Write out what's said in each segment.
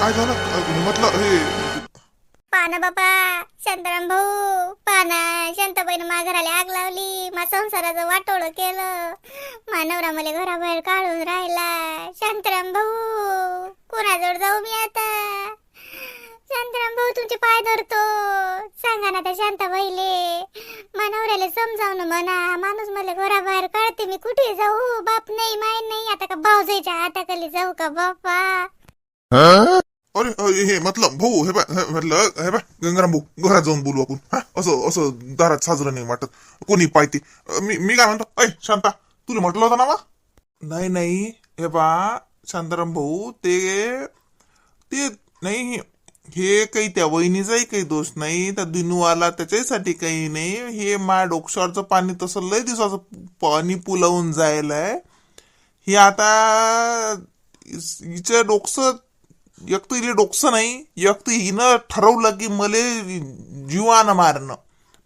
काय झालं? म्हटलं? हे पाना बापा शांताराम भाऊ पाना शांताबाईनं मा घराला आग लावली. मा संसाराचं वाटोळ केलं. मानवरा मला घराबाहेर काढून राहिला. शांताराम भाऊ कोणाजवळ जाऊ मी आता? शांताराम भाऊ तुमचे पाय धरतो. सांगा ना त्या शांताबाईले. मानवऱ्याला समजावून म्हणा. माणूस मला घराबाहेर काढते मी कुठे जाऊ? बाप नाही माय नाही. आता का भाऊजाईच्या हाताखाली जाऊ का बापा अरे अरे हे म्हटलं भाऊ हे बा म्हटलं हे बा गंगाराम भाऊ घरात जाऊन बोलू आपण हा असं असं दारात साजरं नाही वाटत कोणी पाहिजे मी मी काय म्हणतो ऐ शांता तुला म्हटलं होतं ना वा नाही नाही हे बा शांताराम भाऊ ते ते नाही हे काही त्या वहिनीचाही काही दोष नाही त्या दिनूवाला त्याच्यासाठी काही नाही हे मा डोक्षावरचं पाणी तसं लय दिवसाचं पाणी पुलवून आहे हे आता हिच्या हिचं डोकसं एक तर हिला डोकसं नाही एक तर हिनं ठरवलं की मले जीवानं मारणं.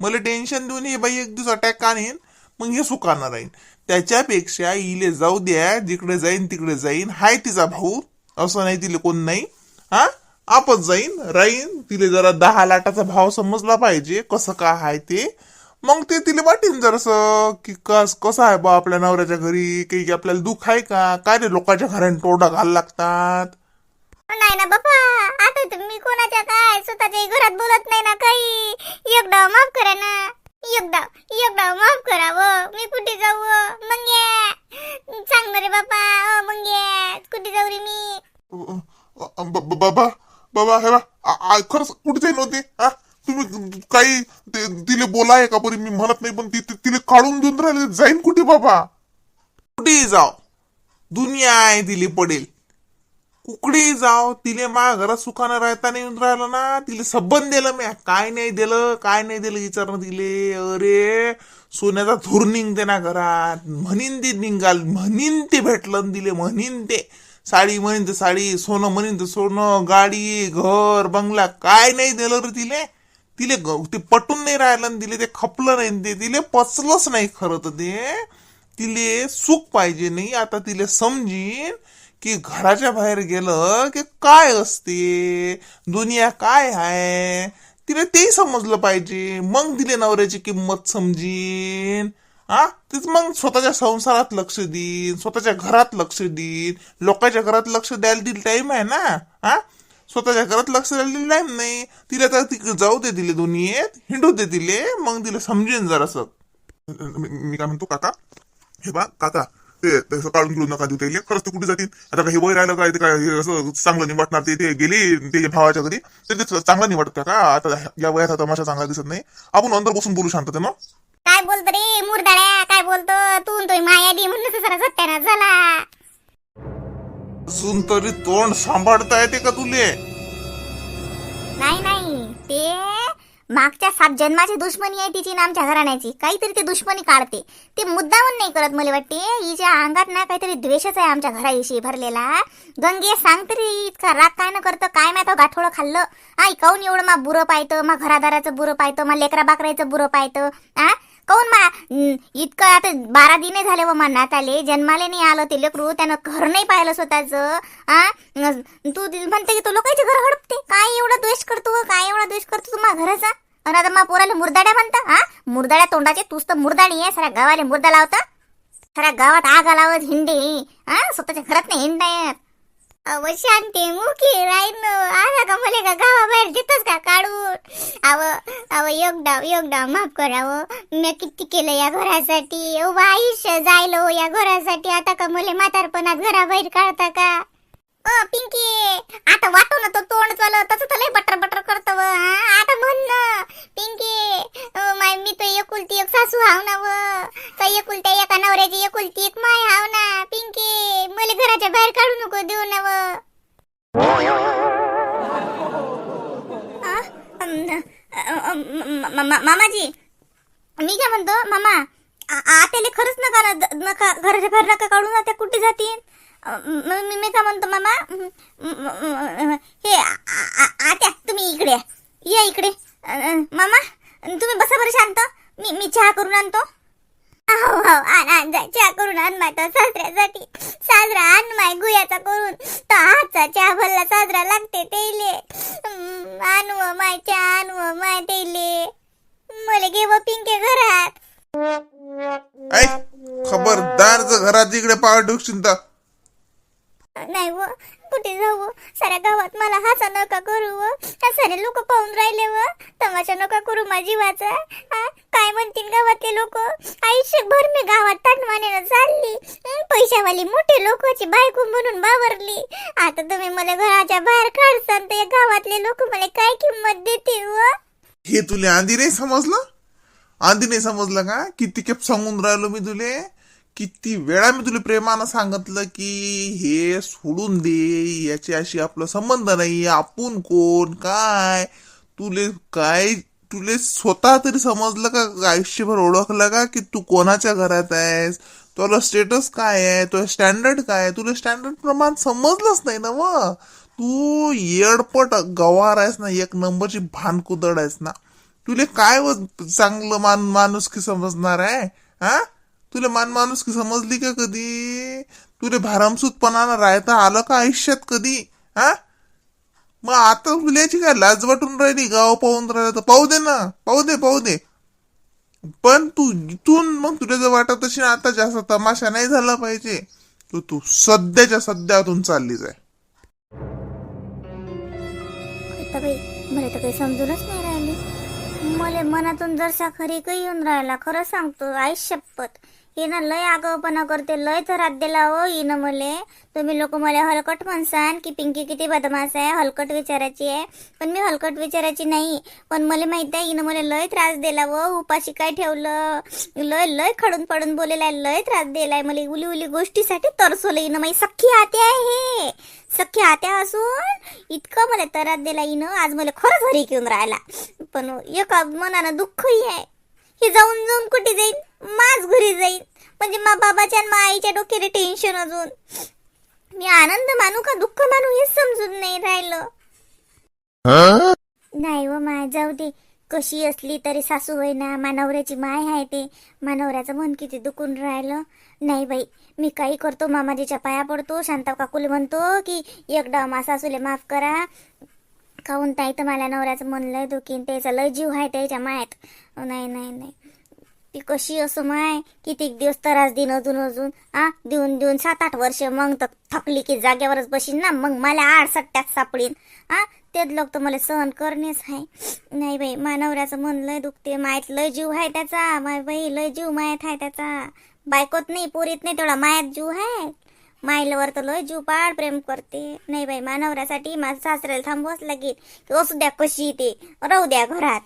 मला टेन्शन देऊन हे बाई एक दिवस अटॅक का नाही मग हे सुकानं राहीन. त्याच्यापेक्षा इले जाऊ द्या जिकडे जाईन तिकडे जाईन हाय तिचा भाऊ असं नाही तिले कोण नाही. हा? आपच जाईन राहीन तिले जरा दहा लाटाचा भाव समजला पाहिजे कसं का आहे ते. मग ते तिला वाटेन जरासं की कस कसं आहे बा आपल्या नवऱ्याच्या घरी काही आपल्याला दुःख आहे का? काय रे लोकांच्या घराने तोडा घाल लागतात? ना बापा आता तुम्ही कोणाच्या काय स्वतःच्या घरात बोलत नाही ना काही. एकदा माफ करा ना. एकदा एकदा माफ करावं मी कुठे जाऊ मग सांग ना रे बापा अ, मग कुठे जाऊ रे मी? बाबा बाबा हे बा खरंच कुठे जाईल होते? हा? तुम्ही काही तिले बोलाय का बरी? मी म्हणत नाही पण तिले काढून देऊन राहिले. जाईन कुठे बाबा? कुठेही जाओ. दुनिया आहे तिले पडेल. कुकडेही जाव तिले मा घरात सुखानं राहता नाही येऊन राहिलं ना तिले सबन दिलं मी काय नाही दिलं काय नाही दिलं विचारणं तिले अरे सोन्याचा धूर निघते ना घरात. म्हणीन ते निघाल म्हणीन ते भेटलं दिले तिले म्हणीन ते. साडी म्हणीन ते साडी सोनं म्हणीन ते सोनं गाडी घर बंगला काय नाही दिलं रे तिले. तिले ते पटून नाही राहिलं न तिले ते खपलं नाही ते. तिले पचलंच नाही खरं तर ते. तिले सुख पाहिजे नाही आता तिले समजीन. की घराच्या बाहेर गेलं की काय असते? दुनिया काय आहे? तिला तेही समजलं पाहिजे. मग तिले नवऱ्याची किंमत समजीन. हा? तीच मग स्वतःच्या संसारात लक्ष देईन स्वतःच्या घरात लक्ष देईन. लोकांच्या घरात लक्ष द्यायला दिल टाइम आहे ना? हा? स्वतःच्या घरात लक्ष द्यायला दिलं टाइम नाही. तिला तर तिकडे जाऊ दे दिले दुनियेत हिंडू दे तिले मग तिला समजेन जरासं. मी काय म्हणतो काका? हे बा काका ते तसं काढून घेऊ नका देऊ त्याला. खरंच ते कुठे जातील? आता काही वय राहिलं काय? ते काय हे असं चांगलं नाही वाटणार. ते ते गेली त्याच्या भावाच्या घरी. तर ते चांगलं नाही वाटत का आता या वयात आता तमाशा चांगला दिसत नाही. आपण अंदर बसून बोलू शांततेनं. काय बोलतो रे मुरदाड्या काय बोलतो? तू न तो माया दी म्हणून जरा सत्यानाश झाला. अजून तरी तोंड सांभाळता येते का तुले? नाही नाही. ते मागच्या सात जन्माची दुश्मनी आहे तिची ना आमच्या घराण्याची. काहीतरी ते दुश्मनी काढते. ते मुद्दामून नाही करत मला वाटते. हिच्या अंगात ना काहीतरी द्वेषच आहे आमच्या घराविषयी भरलेला. गंगे सांग तरी इतका राग काय न करतं काय माहिती हो गाठोळं खाल्लं. आई काऊन एवढं मा बुरं पाहतं मा घरादाराचं बुरं पाहतं मा लेकरा बाकरायचं बुरं पाहतं? आ? काऊन मा? इतकं आता बारा दिने झाले व मनात नाताले जन्माले नाही आलं ते लेकरू त्यानं घर नाही पाहिलं स्वतःचं. हा तू म्हणते की तू लोकांचे घर हडपते. काय एवढा द्वेष करतो काय एवढा द्वेष करतो तू मा घराचा? आणि आता मा पोराला मुरदाड्या म्हणता? हा मुरदाड्या तोंडाचे तूच तर मुरदाडी आहे. साऱ्या गावाला मुर्दा लावता. साऱ्या गावात आग लावत हिंडे. हा स्वतःच्या घरात नाही हिंडायत अव शांती मुखी राहीन आला का मला का गावाबाहेर देतच का काढून? अव अव योगडाव योगडाव माफ करावं हो. मी किती केलं या घरासाठी? एवढं आयुष्य जायलो हो या घरासाठी. आता का मला म्हातारपणात घराबाहेर काढता का? ओ पिंकी आता वाटू ना तो तोंड चाल तसं तर लय बटर बटर करतो व, आता म्हण ना. पिंकी माय मी तर एकुलती एक सासू हाव ना व. का एकुलत्या एका नवऱ्याची एकुलती एक बाहेर काढू नको देऊ नव. मामाजी मी काय म्हणतो मामा आत्याले खरंच नका ना- नका घराच्या बाहेर नका काढून ना त्या कुठे जातील? मी मी काय म्हणतो मामा हे आ- आत्या तुम्ही इकडे या. या इकडे. मामा तुम्ही बसा बरं शांत. मी मी चहा करून आणतो. हो आण आण जाय चहा करून आण माय तो सासऱ्यासाठी. साजरा आण माय गुयाचा करून. तो चहा भल्ला साजरा लागते तेले हम्म, आण व माय चहा आण व माय तेले मला घे व पिंके घरात. ऐ खबरदार जर घरात इकडे पाय ठेवशील तर. नाही व कुठे जाऊ साऱ्या गावात मला हसा नका करू व सारे लोक पाहून राहिले व तमाशा नका करू माझी वाचा काय म्हणतील गावातले लोक? आयुष्यभर मी गावात ताटमानेनं चालली पैशावाली मोठे लोकांची बायको म्हणून बावरली आता तुम्ही मला घराच्या बाहेर काढसान तर या गावातले लोक मला काय किंमत देतील व हे तुले आधी नाही समजलं? आधी नाही समजलं का? किती केप सांगून राहिलो मी तुले? किती वेळा मी तुला प्रेमानं सांगितलं की हे सोडून दे याची अशी आपला संबंध नाही आपण कोण काय? तुले काय तुले स्वतः तरी समजलं का आयुष्यभर ओळखलं का की तू कोणाच्या घरात आहेस? तुला स्टेटस काय आहे? तुला स्टँडर्ड काय आहे? तुला स्टँडर्ड प्रमाण समजलंच नाही ना मग तू येडपट गवार आहेस ना एक नंबरची भानकुदड आहेस ना. तुले काय व चांगलं मान माणूस की समजणार आहे हा? तुला मान माणूस की समजली का कधी? तुला भारमसूतपणानं राहता आलं का आयुष्यात कधी? हा? मग आता तुला काय लाज वाटून राहिली? गाव पाहून राहिलं तर पाहू दे ना. पाहू दे पाहू दे. पण तू इथून मग तुला जर वाटत असेल आता जास्त तमाशा नाही झाला पाहिजे तू तू सध्याच्या सध्यातून चालली जाय बाई मला तर काही समजूनच नाही राहिली. मला मनातून जरसा खरी काही येऊन राहिला खरं सांगतो आयुष्यपत हिनं लय आगाऊपणा करते लय थरात दिला हो हिनं मले. तुम्ही लोक मला हलकट म्हणसान की पिंकी किती बदमाश आहे हलकट विचारायची आहे. पण मी हलकट विचारायची नाही. पण मला माहीत आहे हिनं मला लय त्रास दिला व उपाशी काय ठेवलं? लय लय खडून पडून बोलेला आहे, लय त्रास दिलाय मला. उली उली गोष्टीसाठी तरसवलं हिनं माझी सख्खी आते आहे हे. सख्खी आत्या असून इतकं मला त्रास दिला हिनं आज मला खरंच घरी घेऊन राहिला. पण एका मनानं दुःखही आहे. हे जाऊन जाऊन कुठे जाईन? माझ घरी जाईन. म्हणजे मा बाबाच्या आणि मा आईच्या डोक्याला टेन्शन अजून. मी आनंद मानू का दुःख मानू हेच समजून नाही राहिलं. नाही हो व माय जाऊ दे. कशी असली तरी सासू होय ना मानवऱ्याची माय आहे ते. मानवऱ्याचं मन किती दुखून राहिलं. नाही बाई मी काही करतो मामाजीच्या पाया पडतो. शांता काकूले म्हणतो की एकदा मा सासूले माफ करा. काहून ताई तर मला नवऱ्याचं मन लय दुखीन त्याचा लय जीव आहे त्याच्या मायात. नाही नाही नाही. ती कशी असं माय? कितीक दिवस त्रास देईन अजून अजून आ? देऊन देऊन सात आठ वर्ष मग तर थकली की जागेवरच बसीन ना मग मला आड सट्ट्यात सापडीन. आ? तेच लोक तर मला सहन करणेच आहे नाही बाई मानवऱ्याचं मन लय दुखते मायात लय जीव आहे त्याचा माय बाई लय जीव मायात आहे त्याचा. बायकोत नाही पोरीत नाही तेवढा मायात जीव आहे मायलावर तर लय जीव पाड प्रेम करते. नाही बाई मानवऱ्यासाठी माझं सासऱ्याला थांबवच लागेल. की असू द्या कशी ते राहू द्या घरात.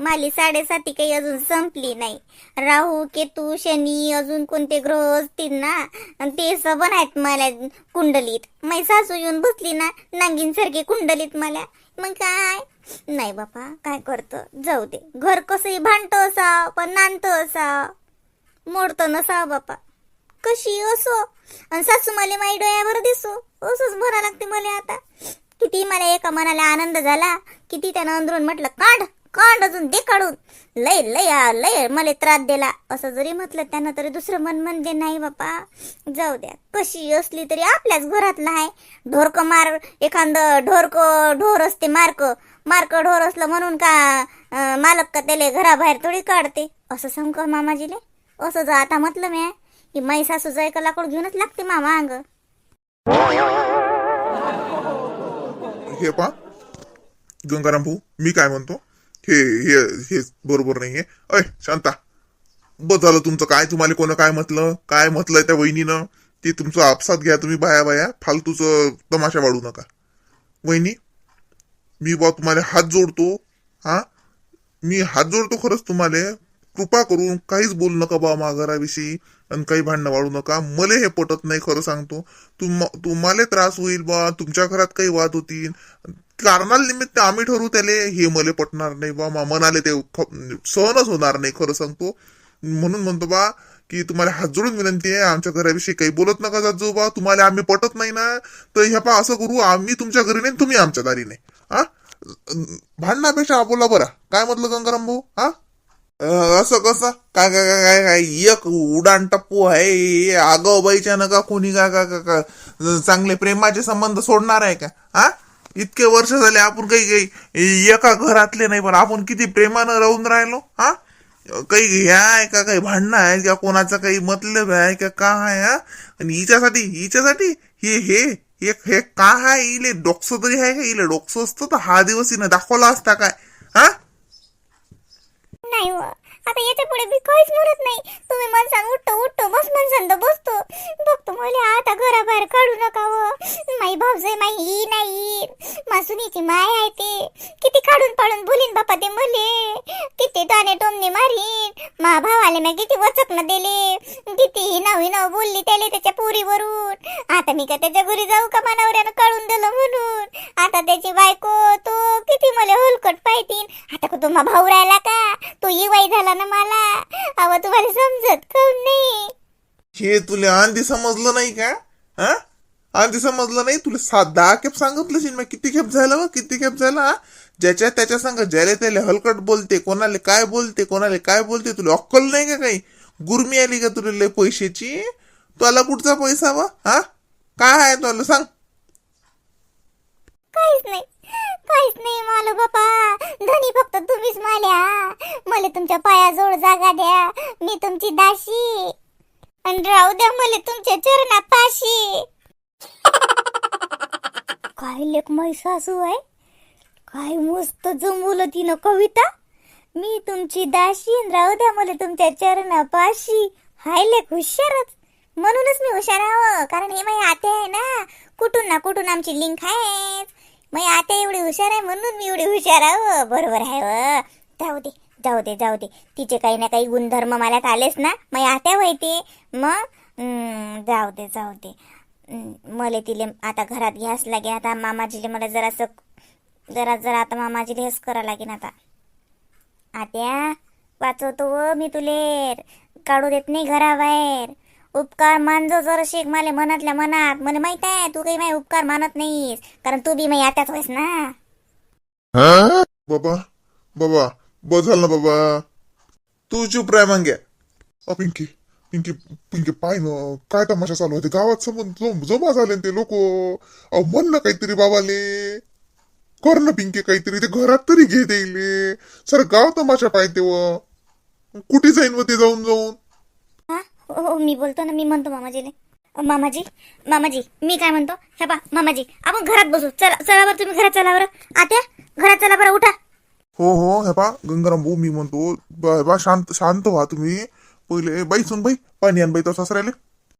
माली साडेसाती काही अजून संपली नाही. राहू केतू शनी अजून कोणते ग्रह असतील ना ते सबन आहेत मला कुंडलीत. मै सासू येऊन बसली ना नांगीन सारखी कुंडलीत मला. मग काय? नाही बापा काय करतं? जाऊ दे. घर कसंही भांडतं असा पण नांदतं असा मोडतं नसा बापा. कशी असो? आणि सासू मला माई डोळ्यावर दिसो. असंच भरा लागते मला आता. किती मला एका मनाला आनंद झाला किती त्यानं अंदरून म्हटलं काढ. काढ अजून दे काढून. लय लय आ, लय मला त्रास दिला. असं जरी म्हटलं त्यानं तरी दुसरं मन म्हणते नाही बापा जाऊ द्या. कशी असली तरी आपल्याच घरातला आहे. ढोरक मार एखादं ढोरक ढोर असते मार्क. मार्क ढोर असलं म्हणून का मालक का त्याला घराबाहेर थोडी काढते? असं सांग का मामाजीले? असं जा आता म्हटलं मी की माई सासू जायका लाकूड घेऊनच लागते मामा अंग? हे पा गंगाराम भाऊ मी काय म्हणतो? हे हे हे बरोबर नाहीये. अय शांता. बस झालं तुमचं. काय तुम्हाला कोण काय म्हटलं? काय म्हटलंय त्या वहिनीनं? ते तुमचं आपसात घ्या तुम्ही बाया बाया. फालतूचं तमाशा वाढू नका. वहिनी मी बा तुम्हाला हात जोडतो. हा? मी हात जोडतो खरंच तुम्हाला. कृपा करून काहीच बोलू नका बा माघाराविषयी आणि काही भांडणं वाढू नका. मला हे पटत नाही खरं सांगतो. तुम तुम्हाला त्रास होईल बा तुमच्या घरात काही वाद होतील. कारणाला निमित्त आम्ही ठरवू त्याले हे मला पटणार नाही बा मनाले ते सहनच होणार नाही खरं सांगतो. म्हणून म्हणतो बा की तुम्हाला हात जोडून विनंती आहे आमच्या घराविषयी काही बोलत नका जात जो बा तुम्हाला आम्ही पटत नाही ना तर ह्या पा असं करू आम्ही तुमच्या घरी नाही तुम्ही आमच्या दारी नाही. हा? भांडणापेक्षा बोला बरा. काय म्हटलं गंगाराम भाऊ हा असं कसं? काय काय काय काय काय एक उडान टप्पू आहे आगाऊ बाईच्या नका कोणी का का का- का चांगले प्रेमाचे संबंध सोडणार आहे का? हा? इतके वर्ष झाले आपण काही काही एका घरातले नाही पण आपण किती प्रेमानं राहून राहिलो हा? काही ह्या आहे का काही भांडणं आहे का कोणाचा काही मतलब आहे का का आहे हा? आणि हिच्यासाठी हिच्यासाठी हे हे हे हे का आहे इले डोकसं तरी आहे का इले डोकसं असतं तर हा दिवस हिनं दाखवला असता काय हा? नाही हो. आता याच्यापुढे मी काहीच म्हणत नाही. तुम्ही म्हणसान उठतो उठतो बस म्हणसान तर बसतो. बघतो मला आता घराबाहेर काढू नका व माई भाऊजय माई ही नाही. मासुनीची माय आहे ते. किती काढून पाडून बोलीन बापा ते मले. किती दाणे टोमने मारीन. मा भावाले मी किती वचकणं दिले. किती हिनाव हिनाव बोलली त्याले त्याच्या पोरीवरून. आता मी का त्याच्या घरी जाऊ का मानावऱ्यानं काढून दिलं म्हणून? आता त्याची बायको तो किती मला हुलकट पाहितीन. आता का तुम्हा भाऊ राहिला का? तो येवाई झाला ना मला. अव तुम्हाला समजत काऊन नाही. हे तुला आंधी समजलं नाही का? हा? आंधी समजलं नाही? तुला सात दहा खेप सांगितलं मी किती खेप झालं व किती खेप झाला? हा? ज्याच्या त्याच्या संग ज्याला त्याला हलकट बोलते कोणाला काय बोलते कोणाला काय बोलते तुला अक्कल नाही का काही? गुरमी आली का तुला लय पैशाची? तुला कुठचा पैसा वा हा? काय आहे तुला? सांग. काहीच नाही. काहीच नाही मालो बापा. धनी फक्त तुम्हीच माल्या. मला तुमच्या पायाजवळ जागा द्या. मी तुमची दाशी आणि राहू द्या मला तुमच्या चरणा पाशी काय लेख मै सासू आहे? काय मस्त जमवलं तिनं कविता. मी तुमची दाशी आणि राहू द्या मला तुमच्या चरणा पाशी हाय लेख हुशारच. म्हणूनच मी हुशार आहो कारण हे माझी आते आहे ना. कुठून ना कुठून आमची लिंक आहे मग आते एवढी हुशार आहे म्हणून मी एवढी हुशार आहो. बरोबर आहे व जाऊ दे. जाऊ दे जाऊ दे तिचे काही ना काही गुणधर्म मला आलेच ना. मग आत्या व्हायते मग हम्म, जाऊ दे जाऊ दे मले मला तिले आता घरात घ्यास लागे आता मामाजीले मला जरासं जरा जरा आता मामाजीले हेच करा लागेन आता. आत्या वाचवतो व मी तुले. काढू देत नाही घराबाहेर. उपकार मानजो जर शेख मला मनातल्या मनात. मला माहीत आहे तू काही माझे उपकार मानत नाहीस. कारण तू बी माही आत्याच होईस ना. बाबा बाबा बस झालं ना बाबा तू चुप राय मांग्या अ पिंकी पिंकी पिंकी पाय ना काय तमाशा चालू होते गावात समोर जमा झाले ना ते लोक अहो म्हण ना काहीतरी बाबाले कर ना पिंकी काहीतरी ते घरात तरी घे देईले सर गाव तमाशा पाहिजे व कुठे जाईन व ते जाऊन जाऊन हा हो हो, मी बोलतो ना मी म्हणतो मामाजीले मामाजी मामाजी मी काय म्हणतो हे पा मामाजी आपण घरात बसू चला चला बरं तुम्ही घरात चला बरं आत्या घरात चला बरं उठा हो हो हे पा गंगाराम भाऊ मी म्हणतो ब- हे पा शांत शांत व्हा तुम्ही. पहिले बाई सुन बाई पाणी आण बाई तो सासऱ्याले.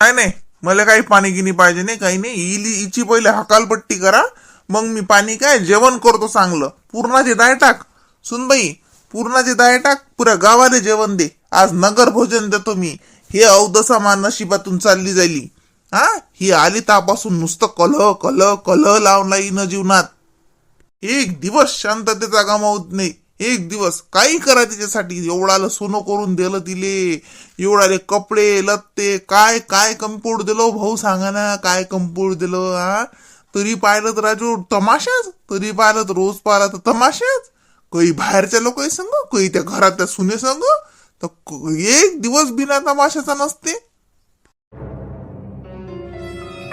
काय नाही मला काही पाणी गिनी पाहिजे नाही काही नाही. इली हिची पहिले हकालपट्टी करा. मग मी पाणी काय जेवण करतो चांगलं. पूर्णाची दाय टाक. सुनबाई पूर्णाची दाय टाक. पुऱ्या गावाला जेवण दे. आज नगर भोजन देतो मी. हे अवदसा मा नशिबातून चालली जायली. हा ही आली तापासून नुसतं कलह कलह कलह लावून लाईन जीवनात. एक दिवस शांततेचा गमावत नाही. एक दिवस काही करा तिच्यासाठी. एवढाला सोनं करून दिलं तिले. एवढाले कपडे लत्ते काय काय कंपोर्ट दिलो? भाऊ सांगा ना काय कंपोर्ट दिलं हा? तरी पाहिलं तर राजू तमाशाच. तरी पाहिलं तर रोज पाहिला तर तमाशाच. काही बाहेरच्या लोक संग काही त्या घरातल्या सुने संग तर एक दिवस बिना तमाशाचा नसते.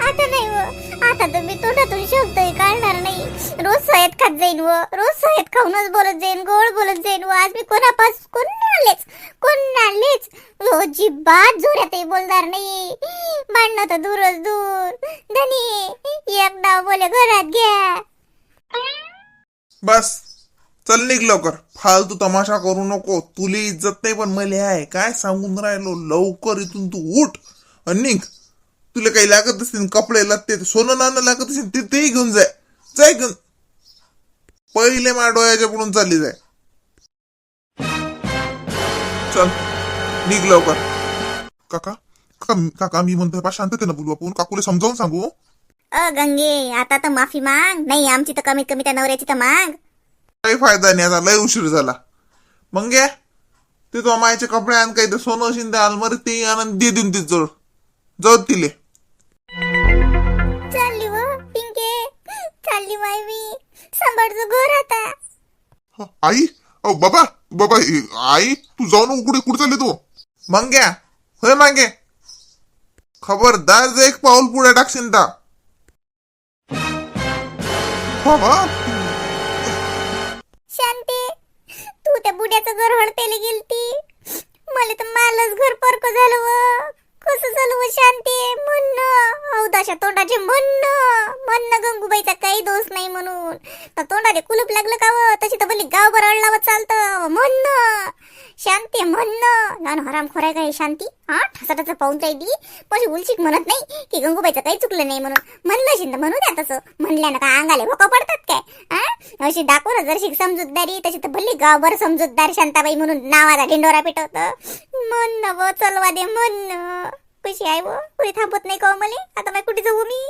आता नाही व. आता तर मी तोंडातून शब्दही काढणार नाही. रोज सयत खात जाईन व. रोज सयत खाऊनच बोलत जाईन गोड बोलत जाईन व. आज मी कोणापास कोणालेच कोणालेच अजिबात जोरातही बोलणार नाही. भांडणं तर दूरच दूर. धनी एक डाव बोले घरात घ्या. बस. चल निघ लवकर. फालतू तमाशा करू नको. तुली इज्जत नाही पण मला आहे काय सांगून राहिलो? लवकर इथून तू उठ आणि निघ. तुला काही लागत असतील कपडे लागते सोनं नाणं लागत असेल ते तेही घेऊन जाय. जाय घेऊन. पहिले मा डोळ्याच्या पुढून चालली जाय. चल निघ लवकर. काका काका काका मी म्हणतोय बा शांततेनं बोलू आपण काकूला समजावून सांगू अ गंगे आता तर माफी माग. नाही आमची तर कमीत कमी त्या नवऱ्याची तर माग. काही फायदा नाही आता लय उशीर झाला. मग घ्या ते तो मायचे कपडे आण काही ते सोनं त्या अलमारी ते आणून दे देऊन ती जवळ. जाऊ तिले. चालली माय मी. सांभाळतो घर आता ह, आई? अहो बाबा बाबा हे- आई तू जाऊ नको कुठे कुठे चालले तू? मांग्या. होय मांगे. खबरदार जे एक पाऊल पुढे टाकशील ता. बाबा शांती तू त्या बुड्याचं घर हडतेले गेलती? मला तर मालच घर परक झालं व. कसं चालू व शांती? म्हणणं. औदाच्या तोंडाचे म्हणणं. म्हणणं गंगूबाईचा काही दोष नाही म्हणून. तर तोंडाले कुलूप लागलं का व? तशी तर भली गाव बरं चालतं. म्हणणं. शांती म्हणणं नान हराम खोराय काय शांती? हा ठसा पाहून राहिली पण उलशीक म्हणत नाही की गंगूबाईचं काही चुकलं नाही म्हणून. म्हणलं शिंद म्हणू द्या तसं. म्हणल्यानं काय अंगाले भोका पडतात काय? हा? अशी दाखव ना जरशी समजूतदारी तशी तर भल्ली गावभर समजूतदार शांताबाई म्हणून नावाचा ढिंडोरा पेटवत. म्हणणं व चलवा दे म्हणणं कशी आहे व? कुठे थांबत नाही का हो मला? आता मी कुठे जाऊ मी?